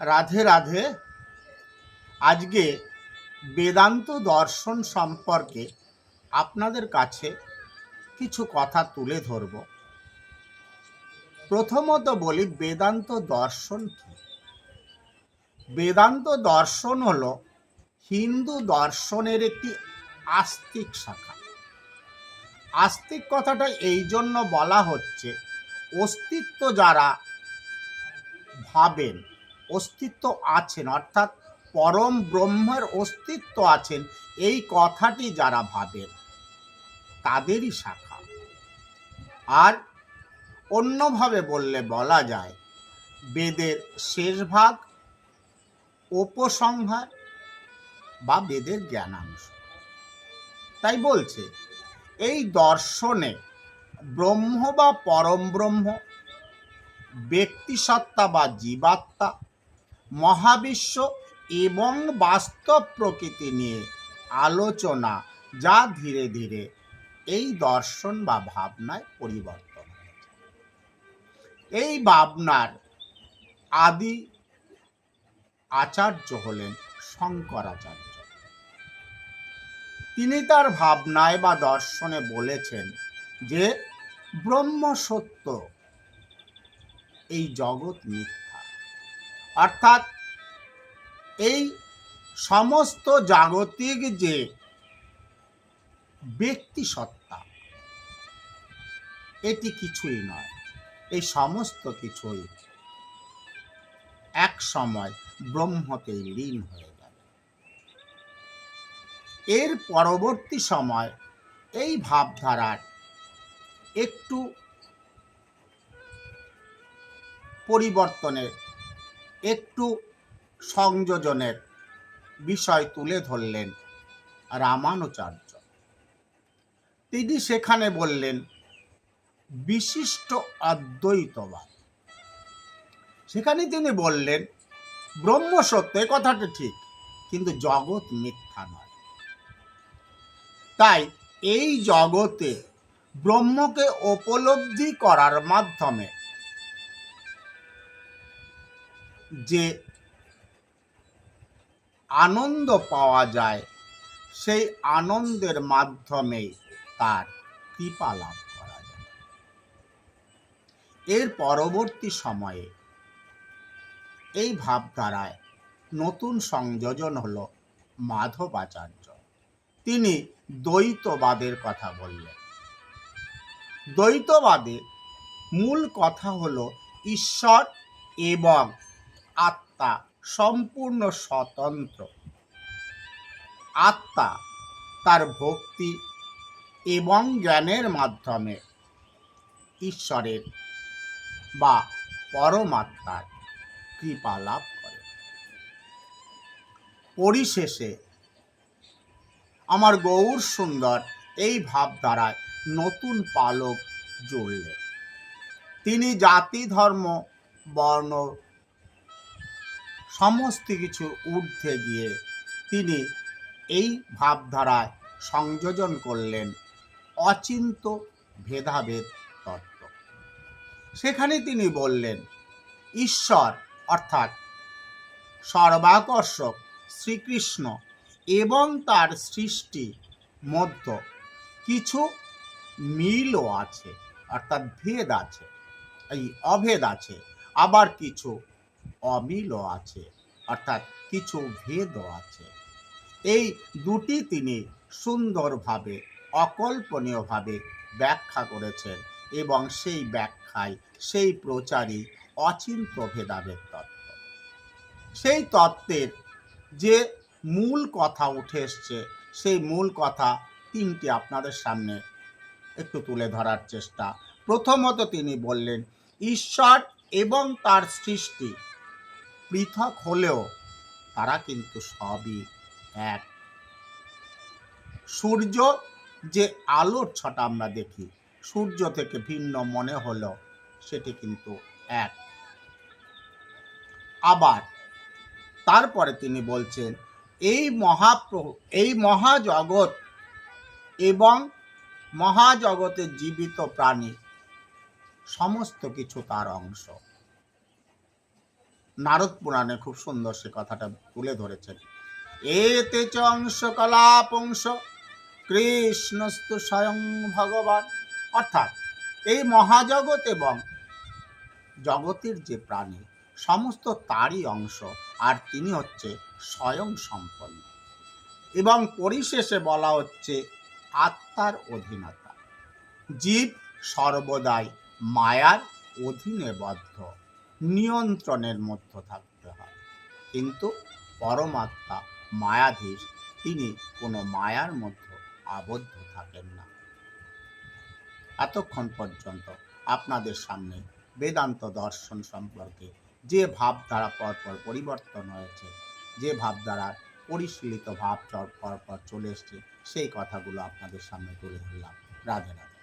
রাধে রাধে। আজকে বেদান্ত দর্শন সম্পর্কে আপনাদের কাছে কিছু কথা তুলে ধরব। প্রথমত বলি, বেদান্ত দর্শন কি? বেদান্ত দর্শন হলো হিন্দু দর্শনের একটি আস্তিক শাখা। আস্তিক কথাটা এই জন্য বলা হচ্ছে, অস্তিত্ব যারা ভাবেন অস্তিত্ব আছেন, অর্থাৎ পরম ব্রহ্মের অস্তিত্ব আছেন, এই কথাটি যারা ভাবেন তাদেরই শাখা। আর অন্যভাবে বললে বলা যায়, বেদের শেষ ভাগ উপসংহার বা বেদের জ্ঞানাংশ। তাই বলছে, এই দর্শনে ব্রহ্ম বা পরম ব্রহ্ম ব্যক্তিসত্তা বা জীবাত্মা মহাবিশ্ব এবং বাস্তব প্রকৃতি নিয়ে আলোচনা যা ধীরে ধীরে এই দর্শন বা ভাবনায় পরিবর্তন এই ভাবনার আদি আচার্য হলেন শঙ্করাচার্য। তিনি তার ভাবনায় বা দর্শনে বলেছেন যে ব্রহ্ম সত্য এই জগৎ মিথ্যা অর্থাৎ এই সমস্ত জাগতিক যে ব্যক্তি সত্তা, এটি কিছুই নয়, এই সমস্ত কিছুই এক সময় ব্রহ্মতে লীন হয়ে যাবে এর পরবর্তী সময় এই ভাবধারার একটু পরিবর্তনের একটু সংযোজনের বিষয় তুলে ধরলেন রামানুচার্য। তিনি সেখানে বললেন, বিশিষ্ট অদ্বৈতবাদ সেখানে তিনি বললেন, ব্রহ্ম সত্য কথাটা ঠিক, কিন্তু জগৎ মিথ্যা নয়। তাই এই জগতে ব্রহ্মকে উপলব্ধি করার মাধ্যমে যে আনন্দ পাওয়া যায়, সেই আনন্দের মাধ্যমেই তার কৃপা লাভ করা যায়। এর পরবর্তী সময়ে এই ভাবধারায় নতুন সংযোজন হলো মাধবাচার্য। তিনি দ্বৈতবাদের কথা বললেন। দ্বৈতবাদে মূল কথা হলো ঈশ্বর এবং আত্মা সম্পূর্ণ স্বতন্ত্র। আত্মা তার ভক্তি এবং জ্ঞানের মাধ্যমে ঈশ্বরের বা পরমাত্মার কৃপা লাভ করে। পরিশেষে আমার গৌর সুন্দর এই ভাবধারায় নতুন পালক জুড়লেন। তিনি জাতি, ধর্ম, বর্ণ সমস্ত কিছুর ঊর্ধ্বে গিয়ে তিনি এই ভাবধারায় সংযোজন করলেন অচিন্ত ভেদাভেদ তত্ত্ব। সেখানে তিনি বললেন, ঈশ্বর, অর্থাৎ সর্বাকর্ষক শ্রীকৃষ্ণ এবং তার সৃষ্টি মধ্য কিছু মিলও আছে, অর্থাৎ ভেদ আছে, এই অভেদ আছে, আবার কিছু অমিলও আছে, অর্থাৎ কিছু ভেদও আছে। এই দুটি তিনি সুন্দরভাবে, অকল্পনীয়ভাবে ব্যাখ্যা করেছেন এবং সেই ব্যাখ্যায় সেই প্রচারই অচিন্ত ভেদাভেদ তত্ত্ব। সেই তত্ত্বের যে মূল কথা উঠে এসছে, সেই মূল কথা তিনটি আপনাদের সামনে একটু তুলে ধরার চেষ্টা। প্রথমত তিনি বললেন, ঈশ্বর এবং তার সৃষ্টি পৃথক হলেও তারা কিন্তু সবই এক। সূর্য যে আলোর ছটা আমরা দেখি, সূর্য থেকে ভিন্ন মনে হলো সেটি কিন্তু এক। আবার তারপরে তিনি বলছেন, এই মহাপ্র এই মহাজগৎ এবং মহাজগতের জীবিত প্রাণী, সমস্ত কিছু তার অংশ। নারদ পুরাণে খুব সুন্দর সে কথাটা তুলে ধরেছেন। এতে চ অংশ কৃষ্ণস্তু স্বয়ং ভগবান। অর্থাৎ এই মহাজগৎ এবং জগতের যে প্রাণী, সমস্ত তারই অংশ, আর তিনি হচ্ছে স্বয়ং সম্পন্ন। এবং পরিশেষে বলা হচ্ছে আত্মার অধীনতা। জীব সর্বদাই মায়ার অধীনে বদ্ধ। নিয়ন্ত্রণের মধ্যে থাকতে হয়। কিন্তু পরমাত্মা মায়াধীশ তিনি কোনো মায়ার মধ্যে আবদ্ধ থাকেন না। এতক্ষণ পর্যন্ত আপনাদের সামনে বেদান্ত দর্শন সম্পর্কে যে ভাবধারা পরপর পরিবর্তন হয়েছে, যে ভাবধারা পরিশীলিত ভাব পরপর চলে এসছে, সেই কথাগুলো আপনাদের সামনে তুলে ধরলাম। রাধে রাধে।